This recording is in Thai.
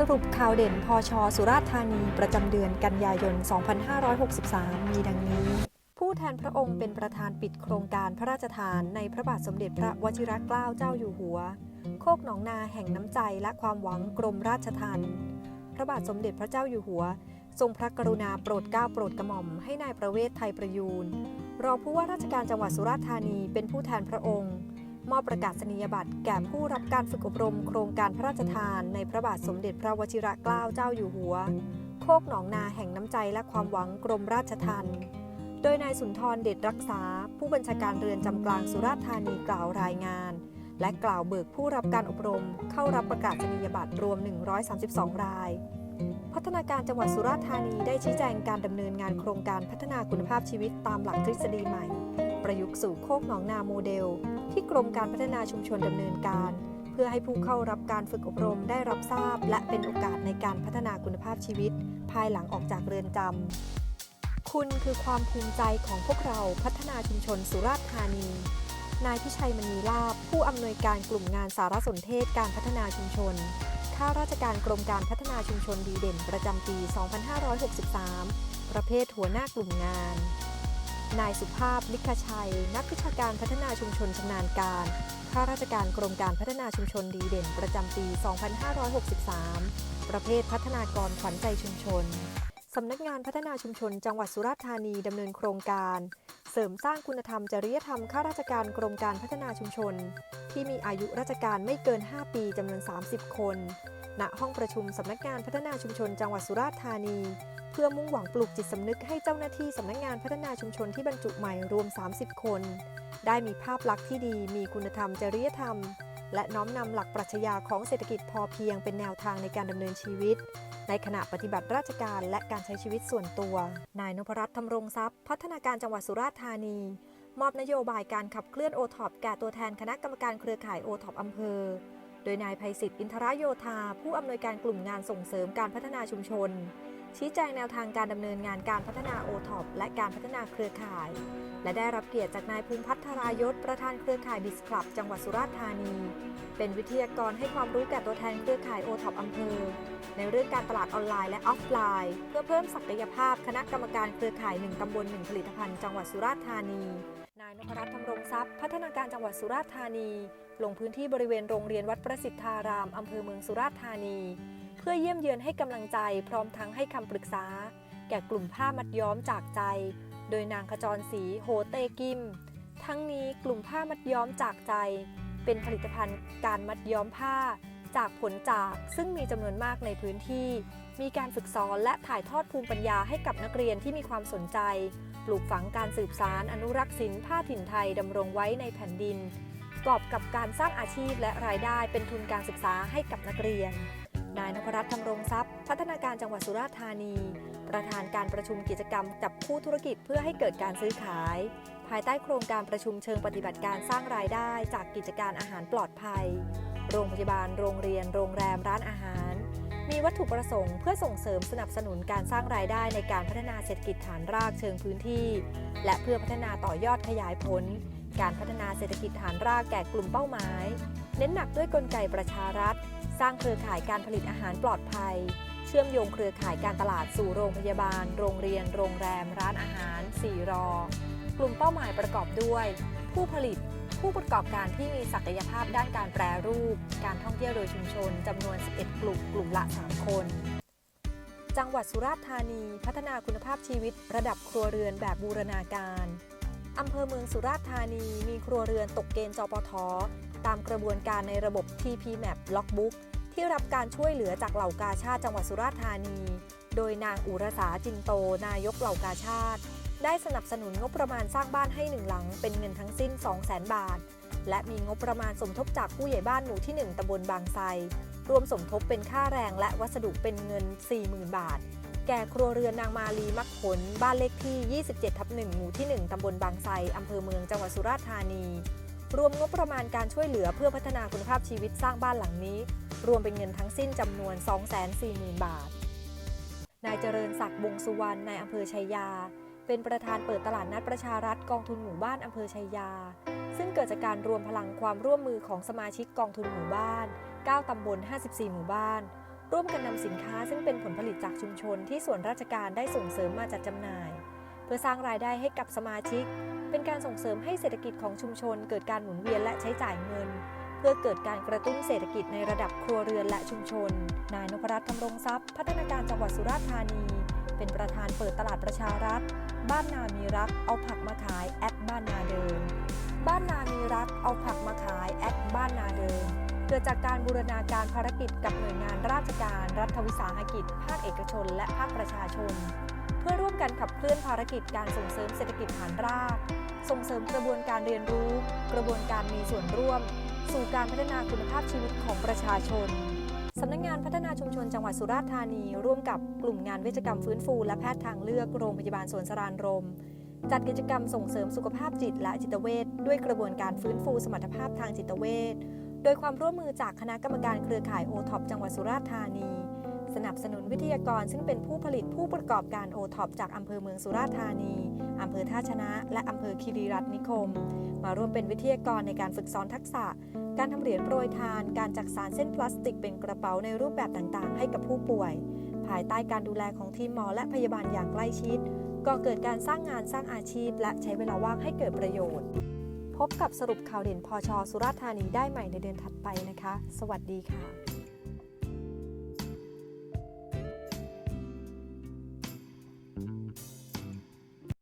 สรุปข่าวเด่นพชสุราษฎร์ธานีประจำเดือนกันยายน 2563 มีดังนี้ ผู้แทนพระองค์เป็นประธานปิดโครงการพระราชทานในพระบาทสมเด็จพระวชิรเกล้าเจ้าอยู่หัว โคกหนองนาแห่งน้ำใจและความหวังกรมราชทัณฑ์พระบาทสมเด็จพระเจ้าอยู่หัว ทรงพระกรุณาโปรดเกล้าโปรดกระหม่อมให้นายประเวศไทยประยูนรองผู้ว่าราชการจังหวัดสุราษฎร์ธานีเป็นผู้แทนพระองค์ มอบประกาศนียบัตรแก่ผู้รับการฝึกอบรมโครงการพระราชทานในพระบาทสมเด็จพระวชิรเกล้าเจ้าอยู่หัว โคกหนองนาแห่งน้ำใจและความหวังกรมราชทัณฑ์โดยนายสุนทรเดชรักษา ผู้บัญชาการเรือนจำกลางสุราษฎร์ธานีกล่าวรายงาน และกล่าวเบิกผู้รับการอบรม เข้ารับประกาศนียบัตรรวม 132 ราย พัฒนาการจังหวัดสุราษฎร์ธานีได้ชี้แจงการดำเนินงานโครงการพัฒนาคุณภาพชีวิตตามหลักทฤษฎีใหม่ ประยุกต์สู่โคกหนองนาโมเดล ที่กรมการพัฒนาชุมชนดำเนินการ เพื่อให้ผู้เข้ารับการฝึกอบรมได้รับทราบ และเป็นโอกาสในการพัฒนาคุณภาพชีวิต ภายหลังออกจากเรือนจำคุณคือความภูมิใจของพวกเราพัฒนาชุมชนสุราษฎร์ธานี นายพิชัยมณีลาภผู้อำนวยการกลุ่มงานสารสนเทศการพัฒนาชุมชนข้าราชการกรมการพัฒนาชุมชนดีเด่นประจำปี 2563 ประเภทหัวหน้ากลุ่มงาน นายสุภาพลิขชัย นักวิชาการพัฒนาชุมชนชำนาญการ ข้าราชการกรมการพัฒนาชุมชนดีเด่นประจำปี 2563 ประเภทพัฒนากรขวัญใจชุมชน สำนักงานพัฒนาชุมชน จังหวัดสุราษฎร์ธานีดำเนินโครงการ เสริมสร้างคุณธรรมจริยธรรมข้าราชการกรมการพัฒนาชุมชน ที่มีอายุราชการไม่เกิน 5 ปีจำนวน 30 คน ณ ห้องประชุมสำนักงานพัฒนาชุมชน จังหวัดสุราษฎร์ธานี พื่อมุ่งหวังปลูกจิตสำนึกให้เจ้าหน้าที่สำนักงานพัฒนาชุมชนที่บรรจุใหม่รวม 30 คน ได้มีภาพลักษณ์ที่ดี มีคุณธรรมจริยธรรม และน้อมนำหลักปรัชญาของเศรษฐกิจพอเพียงเป็นแนวทางในการดำเนินชีวิต ในขณะปฏิบัติราชการและการใช้ชีวิตส่วนตัว นายนพรัตน์ธำรงทรัพย์ พัฒนาการจังหวัดสุราษฎร์ธานี มอบนโยบายการขับเคลื่อนโอท็อปแก่ตัวแทนคณะกรรมการเครือข่ายโอท็อปอำเภอ ดยนายภัยศิษฐ์อินทรโยธา ผู้อำนวยการกลุ่มงานส่งเสริมการพัฒนาชุมชน ชี้แจงแนวทางการดำเนินงานการพัฒนาโอท็อปและการพัฒนาเครือข่าย และได้รับเกียรติจากนายภูมิพัฒนารายศประธานเครือข่ายบิสคลับ จังหวัดสุราษฎร์ธานี เป็นวิทยากรให้ความรู้แก่ตัวแทนเครือข่ายโอท็อปอำเภอ ในเรื่องการตลาดออนไลน์และออฟไลน์ เพื่อเพิ่มศักยภาพคณะกรรมการเครือข่าย1ตำบล1ผลิตภัณฑ์จังหวัดสุราษฎร์ธานี พรัตน์ธำรงทรัพย์ พัฒนาการจังหวัดสุราษฎร์ธานี ลงพื้นที่บริเวณโรงเรียนวัดประสิทธารามอำเภอเมืองสุราษฎร์ธานี เพื่อเยี่ยมเยือนให้กำลังใจพร้อมทั้งให้คำปรึกษา แก่กลุ่มผ้ามัดย้อมจากใจ โดยนางขจรศรีโหเตกิม ทั้งนี้กลุ่มผ้ามัดย้อมจากใจ เป็นผลิตภัณฑ์การมัดย้อมผ้า จากผลจากซึ่งมีจำนวนมากในพื้นที่ มีการฝึกสอนและถ่ายทอดภูมิปัญญาให้กับนักเรียนที่มีความสนใจ ปลูกฝังการสืบสารอนุรักษ์ศิลป์ผ้าถิ่นไทยดำรงไว้ในแผ่นดินประกอบกับการสร้างอาชีพและรายได้เป็นทุนการศึกษาให้กับนักเรียน นายนพรัตน์ธำรงทรัพย์ พัฒนาการจังหวัดสุราษฎร์ธานี ประธานการประชุมกิจกรรมจับคู่ธุรกิจเพื่อให้เกิดการซื้อขาย ภายใต้โครงการประชุมเชิงปฏิบัติการสร้างรายได้ จากกิจการอาหารปลอดภัย โรงพยาบาล โรงเรียน โรงแรม ร้านอาหาร มีวัตถุประสงค์เพื่อส่งเสริมสนับสนุนการสร้างรายได้ในการพัฒนาเศรษฐกิจฐานรากเชิงพื้นที่ และเพื่อพัฒนาต่อยอดขยายผล การพัฒนาเศรษฐกิจฐานรากแก่กลุ่มเป้าหมาย เน้นหนักด้วยกลไกประชารัฐ สร้างเครือข่ายการผลิตอาหารปลอดภัย เชื่อมโยงเครือข่ายการตลาดสู่โรงพยาบาล โรงเรียน โรงแรม ร้านอาหาร 4 รอ กลุ่มเป้าหมายประกอบด้วย ผู้ผลิต ผู้ประกอบการที่มีศักยภาพด้านการแปรรูป การท่องเที่ยวโดยชุมชนจำนวน 11 กลุ่มกลุ่มละ 3 คน จังหวัดสุราษฎร์ธานีพัฒนาคุณภาพชีวิตระดับครัวเรือนแบบบูรณาการอำเภอเมืองสุราษฎร์ธานีมีครัวเรือนตกเกณฑ์จปทตามกระบวนการในระบบ TP Map Logbook ที่รับการช่วยเหลือจากเหล่ากาชาติจังหวัดสุราษฎร์ธานี โดยนางอุรสาจินโต นายกเหล่ากาชาติ ได้สนับสนุนงบประมาณสร้างบ้านให้หนึ่งหลัง เป็นเงินทั้งสิ้น 200,000 บาท และมีงบประมาณสมทบจากผู้ใหญ่บ้านหมู่ที่ 1ตำบลบางไทรรวมสมทบเป็นค่าแรงและวัสดุเป็นเงิน 40,000 บาท แก่ครัวเรือนนางมาลีมักผล บ้านเลขที่ 27ทับ1หมู่ที่ 1ตำบลบางไทรอำเภอเมืองจังหวัดสุราษฎร์ธานี รวมงบประมาณการช่วยเหลือเพื่อพัฒนาคุณภาพชีวิตสร้างบ้านหลังนี้ รวมเป็นเงินทั้งสิ้นจำนวน 240,000 บาท นายเจริญศักดิ์วงสุวรรณนายอำเภอชัยยา เป็นประธานเปิดตลาดนัดประชารัฐกองทุนหมู่บ้านอำเภอชัยยา ซึ่งเกิดจากการรวมพลังความร่วมมือของสมาชิกกองทุนหมู่บ้าน 9 ตำบล 54 หมู่บ้าน ร่วมกันนำสินค้าซึ่งเป็นผลผลิตจากชุมชนที่ส่วนราชการได้ส่งเสริมมาจัดจำหน่าย เพื่อสร้างรายได้ให้กับสมาชิก เป็นการส่งเสริมให้เศรษฐกิจของชุมชน เกิดการหมุนเวียนและใช้จ่ายเงิน เพื่อเกิดการกระตุ้นเศรษฐกิจในระดับครัวเรือนและชุมชน นายนพรัตน์ธำรงทรัพย์ พัฒนาการจังหวัดสุราษฎร์ธานี เป็นประธานเปิดตลาดประชารัฐ บ้านนามีรักเอาผักมาขายแอดบ้านนาเดิม บ้านนามีรักเอาผักมาขายแอดบ้านนาเดิม เกิดจากการบูรณาการภารกิจกับหน่วยงานราชการ รัฐวิสาหกิจ ภาคเอกชน และภาคประชาชน เพื่อร่วมกันขับเคลื่อนภารกิจการส่งเสริมเศรษฐกิจฐานรากส่งเสริมกระบวนการเรียนรู้ กระบวนการมีส่วนร่วม สู่การพัฒนาคุณภาพชีวิตของประชาชน สำนักงงานพัฒนาชุมชนจังหวัดสุราษฎร์ธานี ร่วมกับกลุ่มงานเวชกรรมฟื้นฟูและแพทย์ทางเลือกโรงพยาบาลสวนสรานรม จัดกิจกรรมส่งเสริมสุขภาพจิตและจิตเวชด้วยกระบวนการฟื้นฟูสมรรถภาพทางจิตเวชโดยความร่วมมือจากคณะกรรมการเครือข่ายโอท็อปจังหวัดสุราษฎร์ธานี สนับสนุนวิทยากรซึ่งเป็นผู้ผลิตผู้ประกอบการโอท็อปจากอำเภอเมืองสุราษฎร์ธานี อำเภอท่าชนะ และอำเภอคีรีรัตนิคม มาร่วมเป็นวิทยากรในการฝึกซ้อนทักษะ การทำเหรียญโปรยทาน การจักสารเส้นพลาสติกเป็นกระเป๋าในรูปแบบต่างๆ ให้กับผู้ป่วย ภายใต้การดูแลของทีมหมอและพยาบาลอย่างใกล้ชิดก็เกิดการสร้างงานสร้างอาชีพ และใช้เวลาว่างให้เกิดประโยชน์ พบกับสรุปข่าวเด่นพอชอสุราษฎร์ธานีได้ใหม่ในเดือนถัดไปนะคะ สวัสดีค่ะ